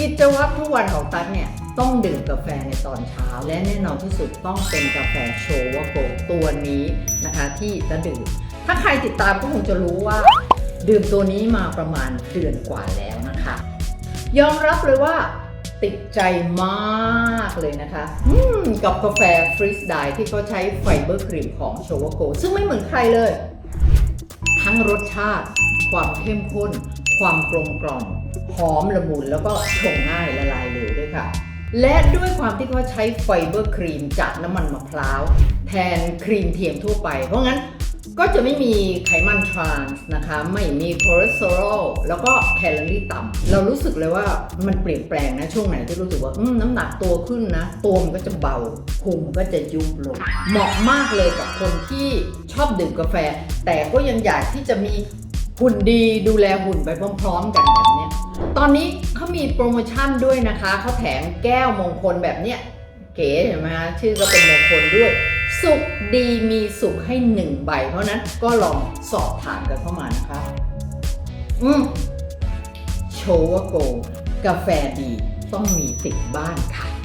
กิจวัตรทุกวันของตั๊กเนี่ย ต้องดื่มกาแฟในตอนเช้า และแน่นอนที่สุดต้องเป็นกาแฟโชวาโกตัวนี้นะคะที่ตั๊กดื่ม ถ้าใครติดตามก็คงจะรู้ว่า ดื่มตัวนี้มาประมาณเดือนกว่าแล้วนะคะ ยอมรับเลยว่าติดใจมากเลยนะคะกับกาแฟฟรีสไดที่เขาใช้ไฟเบอร์ครีมของโชวโกซึ่งไม่เหมือนใครเลย ทั้งรสชาติ ความเข้มข้น ความกลมกล่อมหอมละมุนแล้วก็ชงง่ายละลายเร็วด้วยค่ะ และด้วยความที่เขาใช้ไฟเบอร์ครีมจากน้ำมันมะพร้าว แทนครีมเทียมทั่วไป เพราะงั้นก็จะไม่มีไขมันทรานส์นะคะ ไม่มีคอเลสเตอรอลแล้วก็แคลอรี่ต่ำเรารู้สึกเลยว่ามันเปลี่ยนแปลงนะ ช่วงไหนที่รู้สึกว่าน้ำหนักตัวขึ้นนะ ตัวมันก็จะเบาพุงก็จะยุบลง เหมาะมากเลยกับคนที่ชอบดื่มกาแฟ แต่ก็ยังอยากที่จะมี หุ่นดีดูแลหุ่นไปพร้อมๆกันแบบเนี้ยตอนนี้เขามีโปรโมชั่นด้วยนะคะ เขาแถมแก้วมงคลแบบเนี้ยเก๋เห็นไหมคะชื่อก็เป็นมงคลด้วย สุขดีมีสุขให้หนึ่งใบ เพราะนั้นก็ลองสอบถามกันเข้ามานะคะ อืมโชวโก กาแฟดีต้องมีติดบ้านค่ะ